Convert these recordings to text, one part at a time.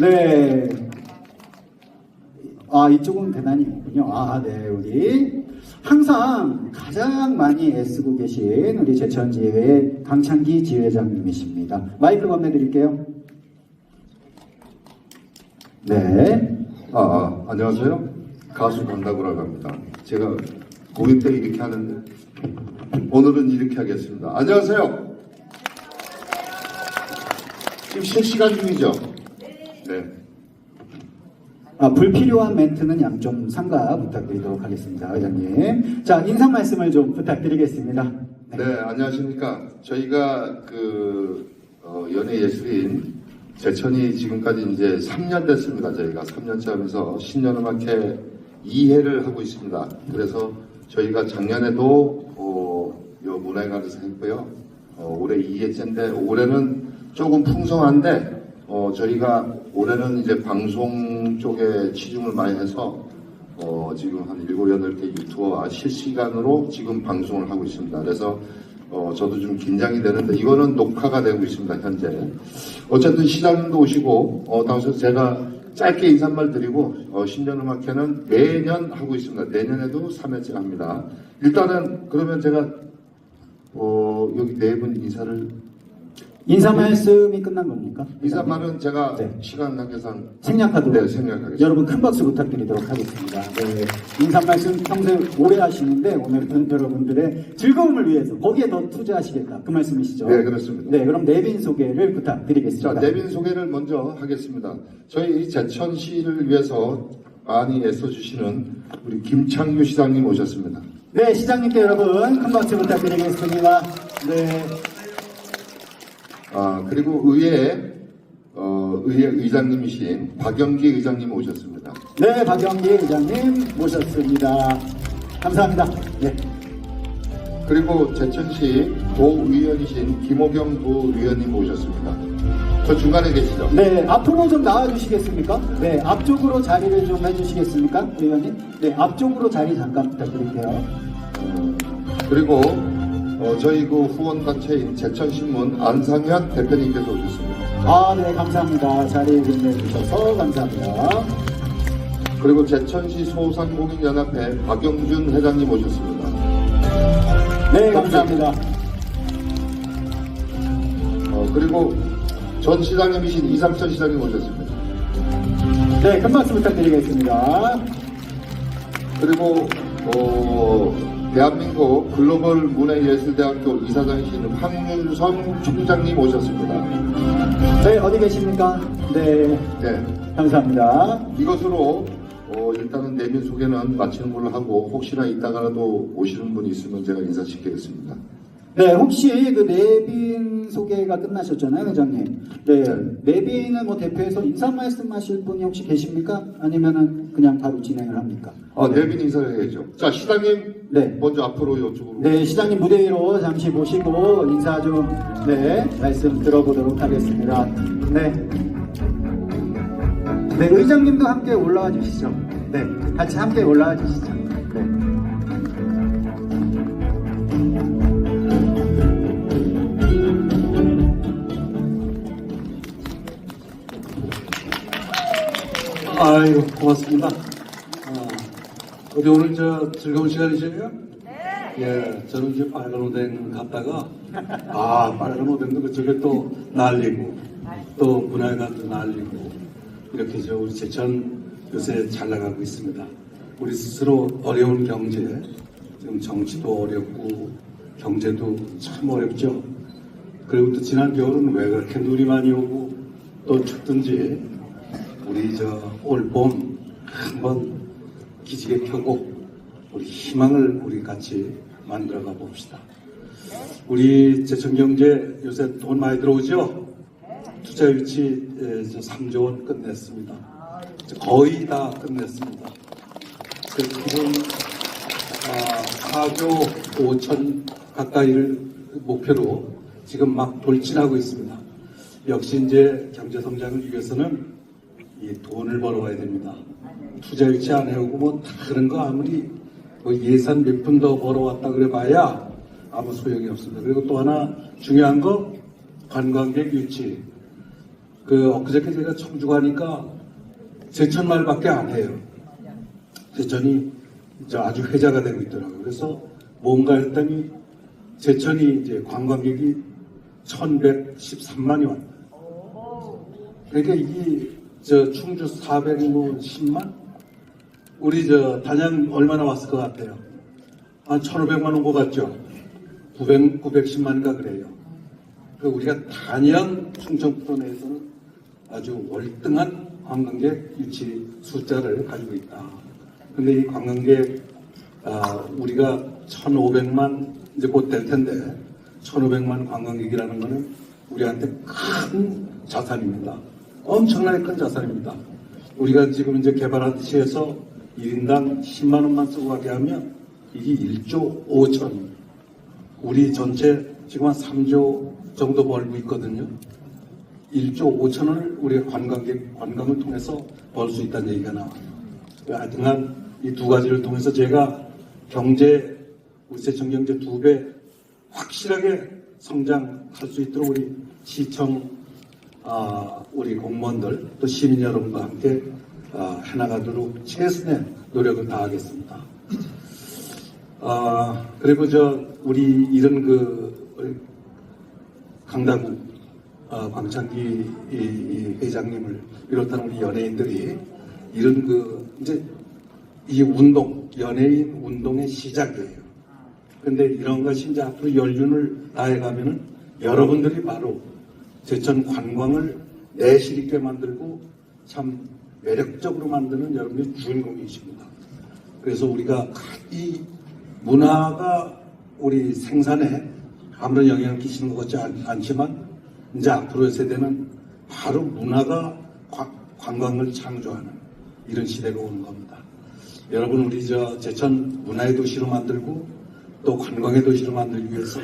네. 아, 이쪽은 대단히 있군요. 아, 네, 우리. 항상 가장 많이 애쓰고 계신 우리 제천지회 강창기 지회장님이십니다. 마이크 건네드릴게요. 네. 아, 아, 안녕하세요. 가수 강다구라고 합니다. 제가 때 이렇게 하는데 오늘은 이렇게 하겠습니다. 안녕하세요. 지금 실시간 중이죠? 네. 아, 불필요한 멘트는 양좀 삼가 부탁드리도록 하겠습니다. 회장님. 자, 인사 말씀을 좀 부탁드리겠습니다. 네, 안녕하십니까. 저희가 그 어, 연예 예술인 제천이 지금까지 이제 3년 됐습니다. 저희가 3년째 하면서 신년음악회 2회를 하고 있습니다. 그래서 저희가 작년에도 어, 요 문화회관에서 했고요. 어, 올해 2회째인데 올해는 조금 풍성한데 어, 저희가 올해는 이제 방송 쪽에 치중을 많이 해서 어, 지금 한 7, 8개 유튜버와 실시간으로 지금 방송을 하고 있습니다. 그래서 어, 저도 좀 긴장이 되는데 이거는 녹화가 되고 있습니다. 현재. 어쨌든 시장님도 오시고 어, 당시 제가 짧게 인사말 드리고 어, 신년음악회는 매년 하고 있습니다. 내년에도 3회째 합니다. 일단은 그러면 제가 어, 여기 네 분 인사를 인사 말씀이 끝난 겁니까? 인사말은 제가 네. 시간 관계상 생략하도록 네, 생략하겠습니다. 여러분 큰 박수 부탁드리도록 하겠습니다. 네. 인사 말씀 평소에 오래 하시는데 오늘은 여러분들의 즐거움을 위해서 거기에 더 투자하시겠다 그 말씀이시죠? 네, 그렇습니다. 네, 그럼 내빈 소개를 부탁드리겠습니다. 자, 내빈 소개를 먼저 하겠습니다. 저희 이 제천시를 위해서 많이 애써주시는 우리 김창규 시장님 오셨습니다. 네, 시장님께 여러분 큰 박수 부탁드리겠습니다. 네, 아, 그리고 의회, 어, 의회 의장님이신 박영기 의장님 오셨습니다. 네, 박영기 의장님 모셨습니다. 감사합니다. 네. 그리고 제천시 도의원이신 김호경 도의원님 오셨습니다. 저 중간에 계시죠? 네, 앞으로 좀 나와주시겠습니까? 네, 앞쪽으로 자리를 좀 해주시겠습니까, 의원님? 네, 앞쪽으로 자리 잠깐 부탁드릴게요. 그리고 어, 저희 그 후원단체인 제천신문 안상현 대표님께서 오셨습니다. 아, 네, 감사합니다. 자리 빛내주셔서 감사합니다. 그리고 제천시 소상공인연합회 박영준 회장님 오셨습니다. 네, 감사합니다. 어, 그리고 전 시장님이신 이삼천 시장님 오셨습니다. 네, 큰 박수 부탁드리겠습니다. 그리고 어, 대한민국 글로벌 문화예술대학교 이사장이신 황윤성 총장님 오셨습니다. 네, 어디 계십니까? 네, 네, 감사합니다. 이것으로 어, 일단은 내빈 소개는 마치는 걸로 하고 혹시나 이따가라도 오시는 분이 있으면 제가 인사시키겠습니다. 네, 혹시 그 내빈 소개가 끝나셨잖아요, 회장님. 네, 내빈을 뭐 대표해서 인사 말씀하실 분이 혹시 계십니까? 아니면은 그냥 바로 진행을 합니까? 아, 내빈 인사를 해야죠. 자, 시장님 네. 먼저 앞으로 이쪽으로. 네, 시장님 무대 위로 잠시 모시고 인사 좀, 네, 말씀 들어보도록 하겠습니다. 네. 네, 의장님도 함께 올라와 주시죠. 네, 같이 함께 올라와 주시죠. 네. 아이고 고맙습니다. 어, 어디 오늘 저 즐거운 시간이시네요? 네. 예, 저는 이제 빨간 오뎅 갔다가 아 빨간 오뎅도 그쪽에 또 날리고 또 문화회관도 날리고 이렇게 저 우리 제천 요새 잘 나가고 있습니다. 우리 스스로 어려운 경제, 지금 정치도 어렵고 경제도 참 어렵죠. 그리고 또 지난 겨울은 왜 그렇게 눈이 많이 오고 또 춥든지 우리 저 올 봄 한번 기지개 펴고 우리 희망을 우리 같이 만들어가 봅시다. 우리 제천경제 요새 돈 많이 들어오죠? 투자 유치 에, 저 3조 원 끝냈습니다. 거의 다 끝냈습니다. 그래서 지금 아, 4조 5천 가까이를 목표로 지금 막 돌진하고 있습니다. 역시 이제 경제 성장을 위해서는 이 돈을 벌어와야 됩니다. 투자 유치 안 해오고 뭐 다른 거 아무리 뭐 예산 몇 푼 더 벌어왔다 그래 봐야 아무 소용이 없습니다. 그리고 또 하나 중요한 거 관광객 유치. 그 엊그저께 제가 청주 가니까 제천 말밖에 안 해요. 제천이 이제 아주 회자가 되고 있더라고요. 그래서 뭔가 했더니 제천이 이제 관광객이 1113만이 왔어요. 그러니까 이게 저 충주 410만? 우리 저 단양 얼마나 왔을 것 같아요? 한 1500만 온 것 같죠? 900, 910만인가 그래요. 그 우리가 단양 충청북도 내에서는 아주 월등한 관광객 유치 숫자를 가지고 있다. 근데 이 관광객, 아, 우리가 1,500만 이제 곧 될 텐데, 1,500만 관광객이라는 거는 우리한테 큰 자산입니다. 엄청나게 큰 자산입니다. 우리가 지금 이제 개발하듯이 해서 1인당 10만 원만 쓰고 가게 하면 이게 1조 5천. 우리 전체 지금 한 3조 정도 벌고 있거든요. 1조 5천원을 우리가 관광객, 관광을 통해서 벌 수 있다는 얘기가 나와요. 하여튼간 이 두 가지를 통해서 제가 경제, 우리 세청 경제 두 배 확실하게 성장할 수 있도록 우리 시청, 아, 우리 공무원들 또 시민 여러분과 함께 아, 해나가도록 최선의 노력을 다하겠습니다. 아, 그리고 저, 우리 이런 그, 강다구 어, 이 회장님을 비롯한 우리 연예인들이 이런 그 이제 이 운동 연예인 운동의 시작이에요. 근데 이런 것이 이제 앞으로 연륜을 다해가면은 여러분들이 바로 제천 관광을 내실 있게 만들고 참 매력적으로 만드는 여러분의 주인공이십니다. 그래서 우리가 이 문화가 우리 생산에 아무런 영향을 끼치는 것 같지 않, 않지만 이제 앞으로의 세대는 바로 문화가 관- 관광을 창조하는 이런 시대가 오는 겁니다. 여러분 우리 저 제천 문화의 도시로 만들고 또 관광의 도시로 만들기 위해서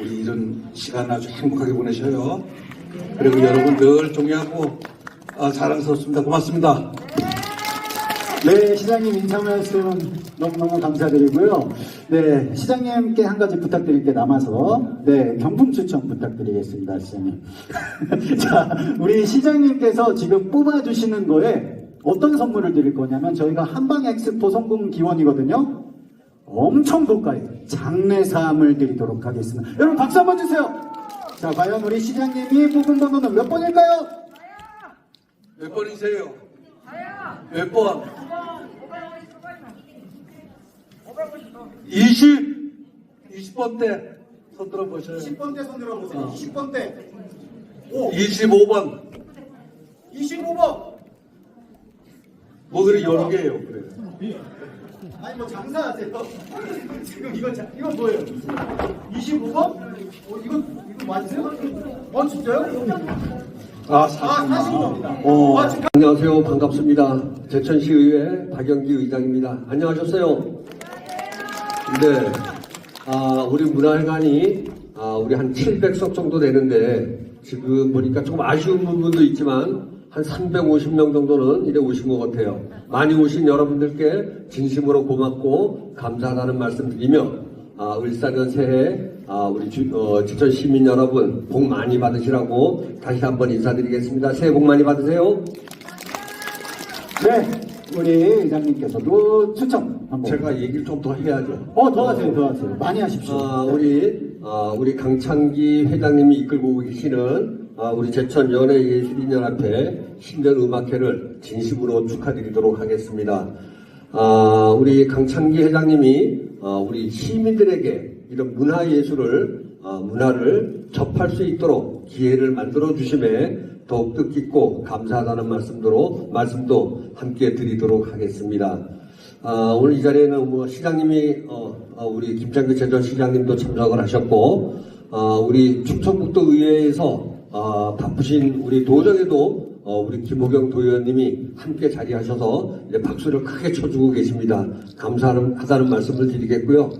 우리 이런 시간 아주 행복하게 보내셔요. 그리고 여러분 늘 존경하고 아, 자랑스럽습니다. 고맙습니다. 네, 시장님 인사 말씀 너무너무 감사드리고요. 네, 시장님께 한 가지 부탁드릴 게 남아서, 네, 경품 추천 부탁드리겠습니다, 시장님. 자, 우리 시장님께서 지금 뽑아주시는 거에 어떤 선물을 드릴 거냐면, 저희가 한방 엑스포 성공 기원이거든요. 엄청 고가의 장례 사함을 드리도록 하겠습니다. 여러분 박수 한번 주세요. 자, 과연 우리 시장님이 뽑은 번호는 몇 번일까요? 몇 번이세요? 몇 번? 20! 20번 때손 들어보셔요. 10번 대 손 들어 보세요. 어. 20번 대. 오, 25번. 25번. 뭐 그리 여러 개예요, 그래. 아니 뭐 장사하세요? 지금 이거 자, 이거 뭐예요? 25번? 어 이거 이거 맞으세요? 어 진짜요? 아, 아 사신 겁니다. 어. 아 안녕하세요. 반갑습니다. 제천시의회 박영기 의장입니다. 안녕하셨어요? 네. 아, 우리 문화회관이, 아, 우리 한 700석 정도 되는데, 지금 보니까 조금 아쉬운 부분도 있지만, 한 350명 정도는 이래 오신 것 같아요. 많이 오신 여러분들께 진심으로 고맙고 감사하다는 말씀 드리며, 아, 을사년 새해, 아, 우리 주, 어, 제천 시민 여러분, 복 많이 받으시라고 다시 한번 인사드리겠습니다. 새해 복 많이 받으세요. 네 우리 의장님께서도 추천 한번. 제가 얘기를 좀 더 해야죠. 어 더 하세요 더 하세요. 많이 하십시오. 아, 우리, 아, 우리 강창기 회장님이 이끌고 계시는 아, 우리 제천 연예예술인연합회 신년 음악회를 진심으로 축하드리도록 하겠습니다. 아, 우리 강창기 회장님이 아, 우리 시민들에게 이런 문화예술을, 아, 문화를 접할 수 있도록 기회를 만들어 주심에 더욱 뜻깊고 감사하다는 말씀으로, 말씀도 함께 드리도록 하겠습니다. 아, 오늘 이 자리에는 뭐 시장님이 어, 어, 우리 김창규 제전 시장님도 참석을 하셨고 어, 우리 충청북도 의회에서 어, 바쁘신 우리 도정에도 어, 우리 김호경 도의원님이 함께 자리하셔서 박수를 크게 쳐주고 계십니다. 감사하다는 말씀을 드리겠고요.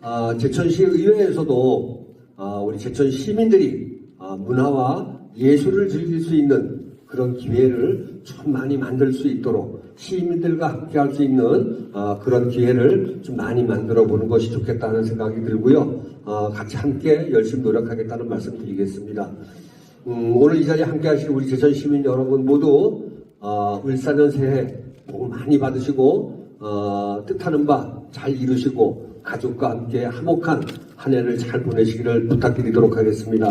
아, 제천시 의회에서도 아, 우리 제천 시민들이 아, 문화와 예술을 즐길 수 있는 그런 기회를 좀 많이 만들 수 있도록 시민들과 함께 할 수 있는 아, 그런 기회를 좀 많이 만들어 보는 것이 좋겠다는 생각이 들고요. 아, 같이 함께 열심히 노력하겠다는 말씀 드리겠습니다. 음, 오늘 이 자리에 함께 하신 우리 제천 시민 여러분 모두 어, 울산은 새해 복 많이 받으시고 어, 뜻하는 바 잘 이루시고 가족과 함께 화목한 한 해를 잘 보내시기를 부탁드리도록 하겠습니다.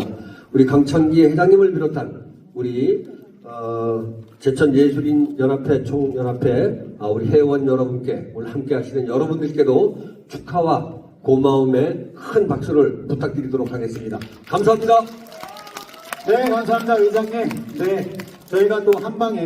우리 강창기 회장님을 비롯한 우리 어, 제천예술인 연합회 총연합회 아, 우리 회원 여러분께 오늘 함께 하시는 여러분들께도 축하와 고마움의 큰 박수를 부탁드리도록 하겠습니다. 감사합니다. 네, 감사합니다, 의장님. 네, 저희가 또 한방에